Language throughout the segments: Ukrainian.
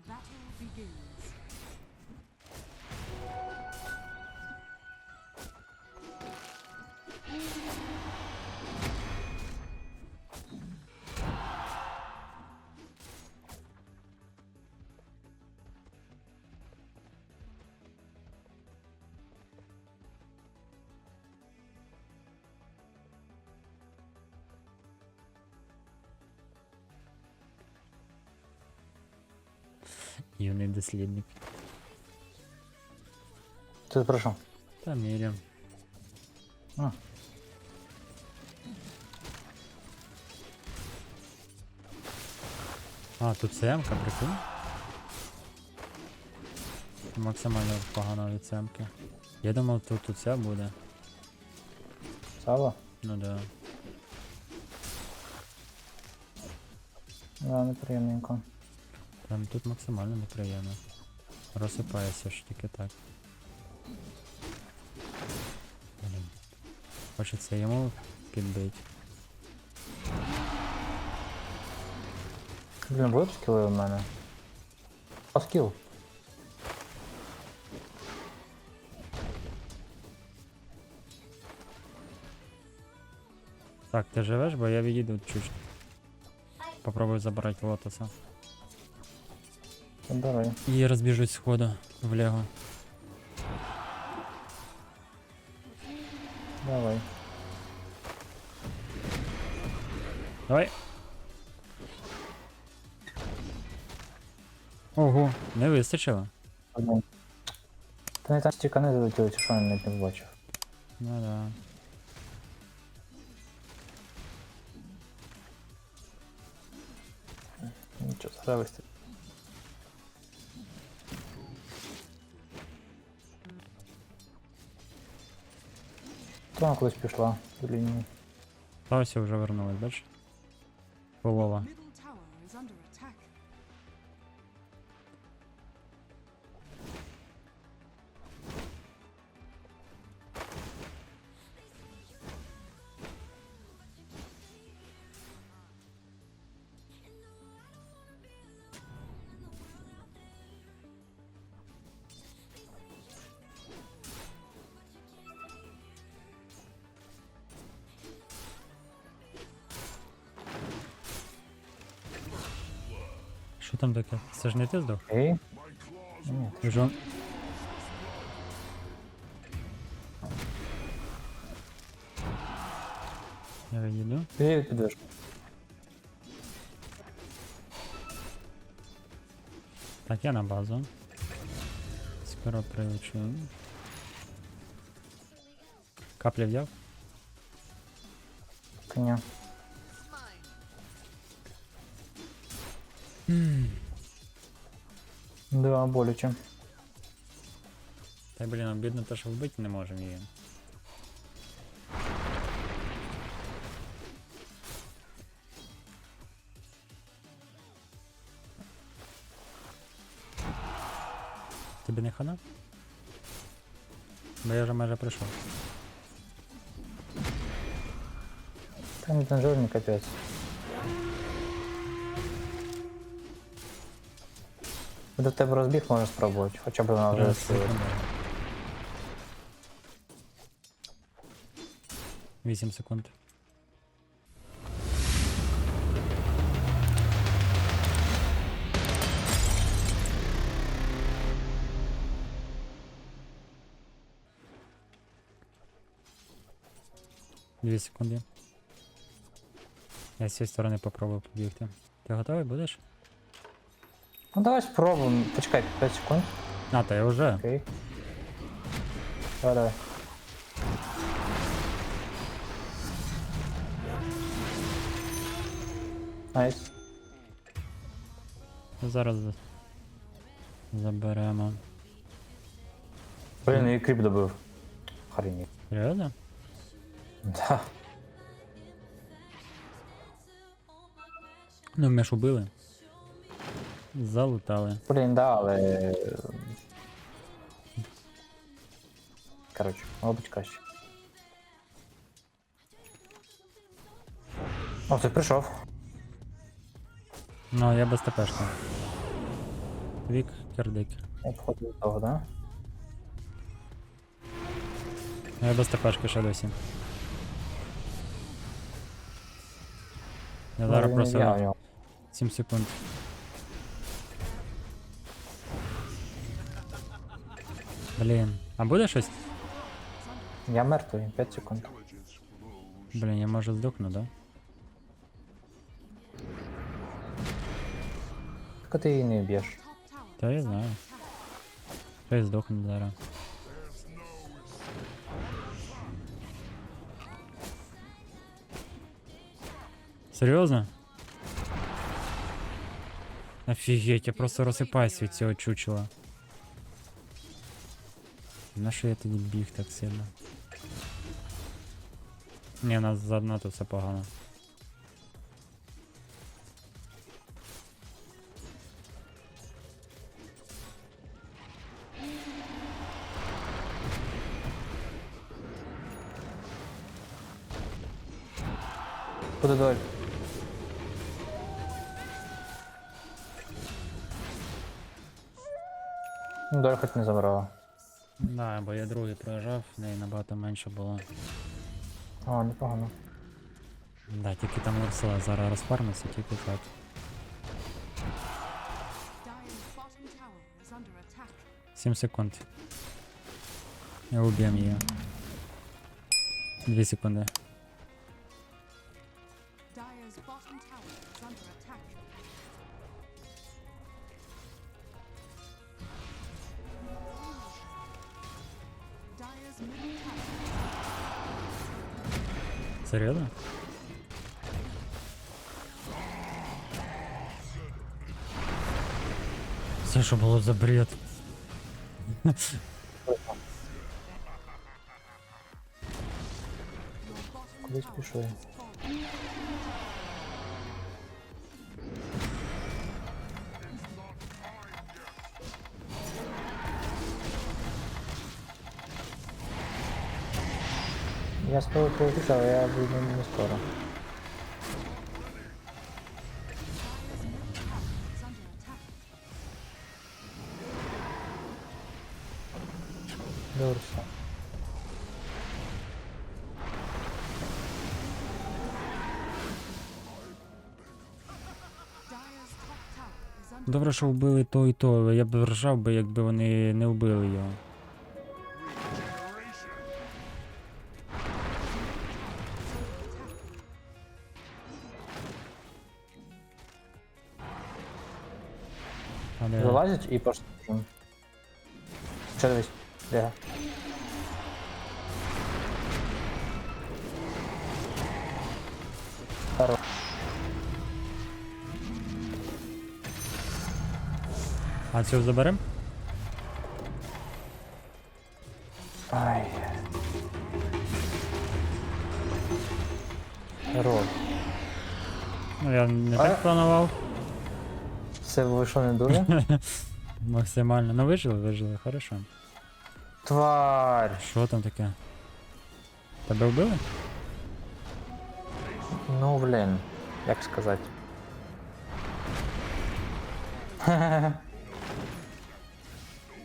The battle begins. Юний дослідник. Ти про що? Та. А. А, тут семка, прикинь. Максимально погано від семки. Я думав, тут тут ця буде. Сава? Ну да. Да, неприємненько. Там тут максимально неприємно. Розсипається ж тільки так. Блін. Хочеться йому підбить. Блін, будуть скіли у мене? А скіл? Так, ти живеш, бо я відійду чуть. Попробую забрати лотоса. Давай. І розбіжусь сходу в Лего. Давай. Давай. Ого, не вистачило. Один. Та не там стікани залетіли, чи що я навіть не бачив. Ну да. Нічого, зараз вистачить. Вона колись пішла до лінії. Та ось вже вернулась, бачиш? Полова. Що там таке? Це ж не ти здох? Окей. Ні, Вже Я відійду. ти підеш. Так, я на базу. Скоро прилечу. Каплі взяв? Коня. Да, боляче. Та блін, обідно те, що вбити не можемо її. Тобі не хана? Бо я вже майже прийшов. Та не танжерний капець. До тебе розбіг можна спробувати, хоча б вона вже сила. секунду. 8 секунд. Дві секунди. Я з цієї сторони попробую побігти. Ти готовий будеш? Ну давай спробуємо. Почекай, 5 секунд. А, та я вже. Окей. Давай, давай. Найс. Зараз заберемо. Блін, і кріп добив. Хрені. Реально? Да. Ну, ми ж убили. Залутали. Блін, да, але. Коротше, мабуть краще. О, ти прийшов. Ну, я без ТПшки. Вік, кердик. Обходив того, да? Я без ТПшки ще досі. Я зараз Ну, просто 7 секунд. Блін. А буде щось? Я мертвий, 5 секунд. Блін, я може здохну, да? Так ти її не б'єш. Top tower Та я is under знаю. attack. Що я здохну зараз. Серйозно? Офігеть, я просто розсипаюсь від цього чучела. На що я тоді біг так сильно? Ні, у нас занадто все погано. Куди доль? Ну, доль хоч не забрала. Да, бо я другий проїжджав, в неї набагато менше було. А, непогано. Да, тільки там Урсула зараз розфармиться, тільки так. 7 секунд. Я уб'єм її. Дві секунди. Серьезно? Все, что было за бред. Кудись пішов. Attack. Дурся. Dire's top tower is under Добре, що вбили то і то. Я б ржав би, якби вони не вбили його. Але... Вилазять і просто. Що дивись? Де? Хорош. А цього заберем? Ай. Хорош. Ну я не А? так планував. Це вийшло не дуже? Максимально. Ну вижили, вижили, хорошо. Тварь! Що там таке? Тебе вбили? Ну блін, як сказати.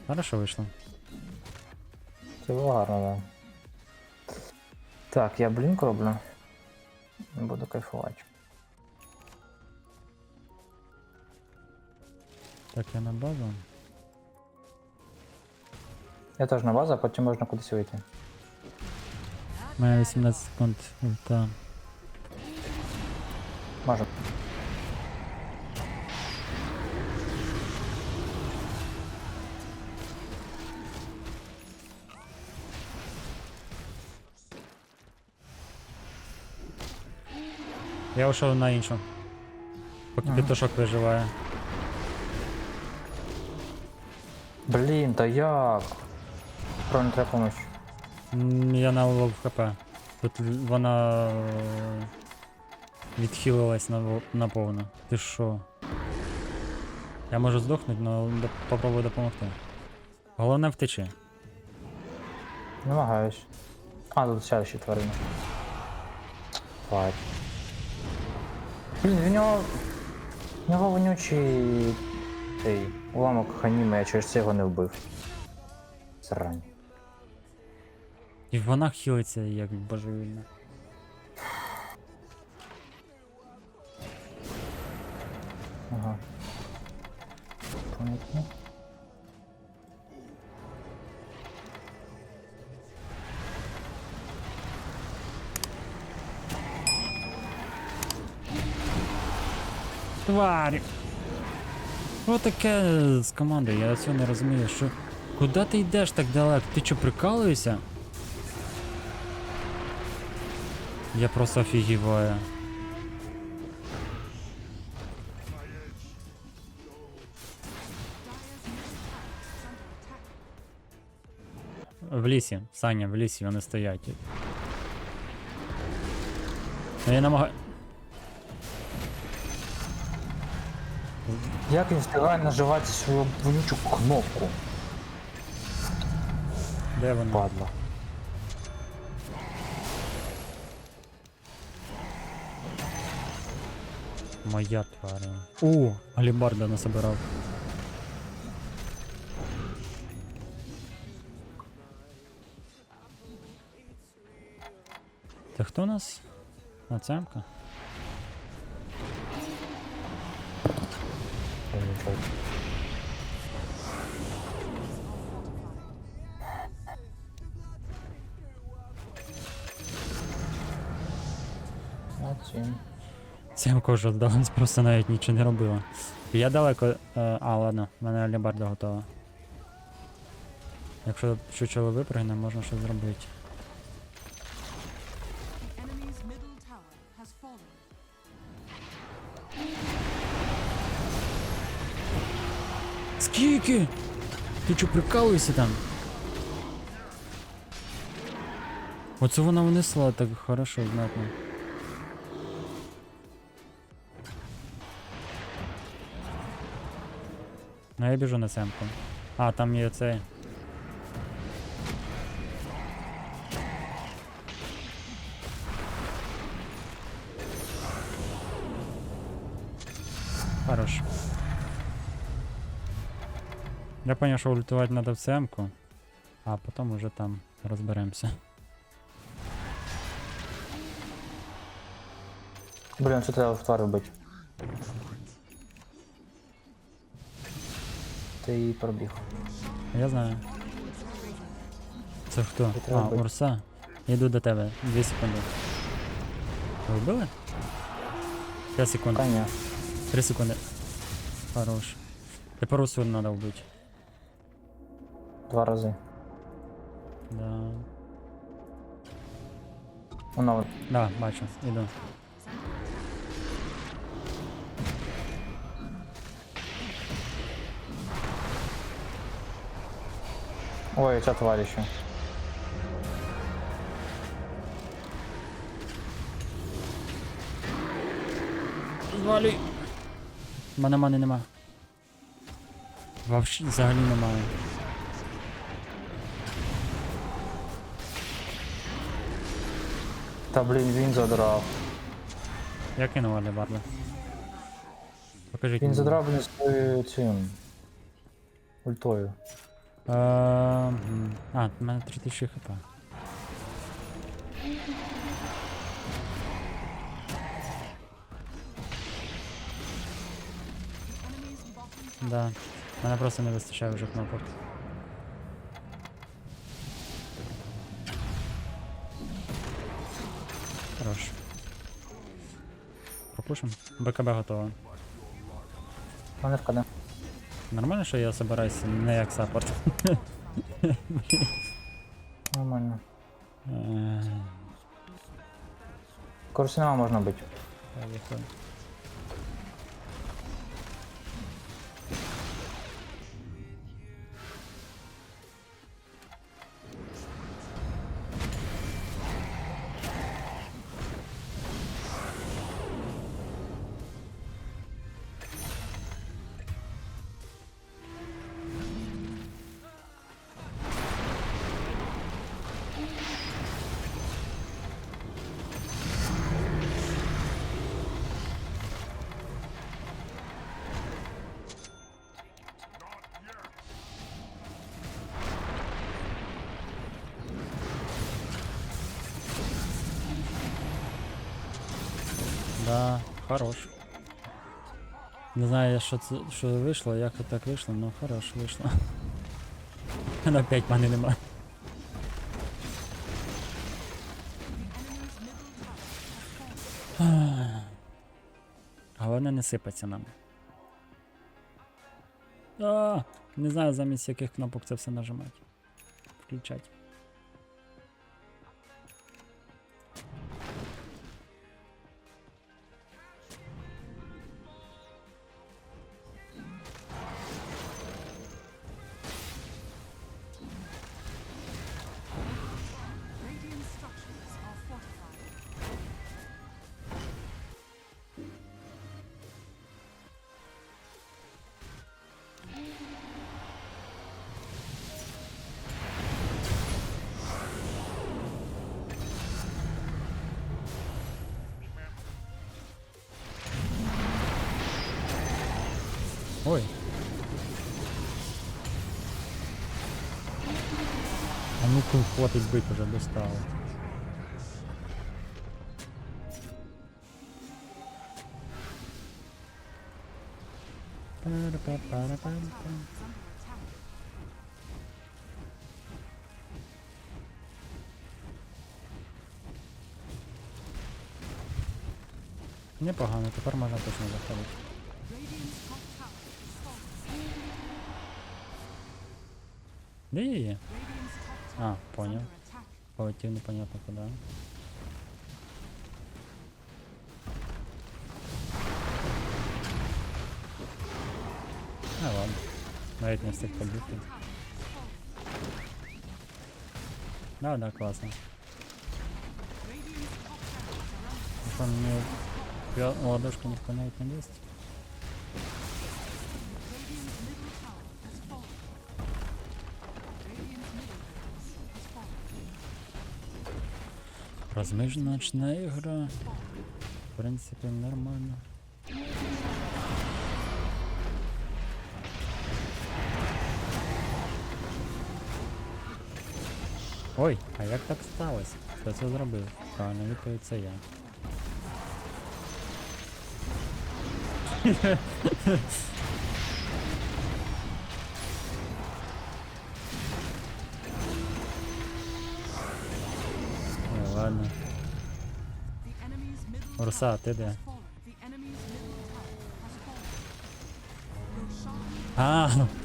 Хорошо вийшло. Це було гарно, да. Так, я блінк роблю. Буду кайфувати. Так, я на базу. Я теж на базу, а потім можна кудись вийти. У мене 18 секунд ульта. Може. Я ушов на іншу. Поки Ага. петушок виживає. Блін, та як? Не треба помочь. М, Я на лов хп. Тут вона е, відхилилась на, во- на повну. Ти що? Я можу здохнути, але попробую допомогти. Головне втечи. Намагаюсь. А, тут ще ще тварина. Тварь. Блін, в нього. В нього вонючий цей уламок ханіми, я через це його не вбив. Срань. І вона хілиться як божевільна. Ага. Понятно. Тварі! Що таке з командою? Я цього не розумію. Що. Куди ти йдеш так далеко? Ти що, прикалуєшся? Я просто офігіваю. В лісі, Саня, в лісі вони стоять. Ну, Я намагаю. Як він встигає наживати свою вонючу кнопку? Де вони? Падла. Моя тваря. У, алібарда насобирав. Це хто у нас? А, цемка? Я нічого. Вже просто навіть нічого не робила. Я далеко. е, а, ладно, в мене алібарда готова. Якщо чучело випригне, можна щось зробити. Скільки? Ти чо прикалуєшся там? Оце вона внесла так хорошо, знатно. Ну я біжу на семку. А, там є цей. Я понял, що ультувати треба в семку, а потім уже там розберемося. Блін, що треба в твар робити? Ти її пробіг. Я знаю. Це хто? А, бити. Урса. Я йду до тебе. Дві секунди. Ви вбили? 5 секунд. Ні. 3 секунди. Хорош. Тепер Урсу треба вбити. Два рази. Да. Вона от. Да, бачу, іду. Ой, ця тварь ще. Звалюй. Мене мани нема. Вообще взагалі немає. Та блін, він задрав. Я кинув алібарду. Покажіть. Він мені. задрав блін своєю цим. Ультою. Е, м, А, в мене 3000 хп. Да. Мене просто не вистачає вже кнопок. Хорош. Пропушим. БКБ готово. Вони вкаде. Нормально, що я собираюся не як саппорт. Нормально. Е, Корсунема можна бити. Хорош. Не знаю, що це що вийшло, як це так вийшло, але хорош вийшло. На 5 мани нема. Головне не сипаться нам. А, не знаю замість яких кнопок це все нажимати. Включать. Ну-ка, бить уже достало. Непогано, тепер можна точно заходити. Де є? Radiant's top А, tower is понял. under attack. Полетів непонятно куди. А ладно. Навіть не встиг побігти. Да, да, класно. Radiant's top towers are under Ну, Там мені п'я- ладошку ніхто навіть не дасть. Fallen. Розмежночна ігра. В принципі, нормально. Ой, а як так сталося? Хто це зробив? Правильно, відповідь це я. ладно. The enemy's middle Урса, tower ти де?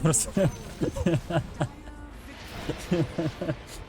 has fallen.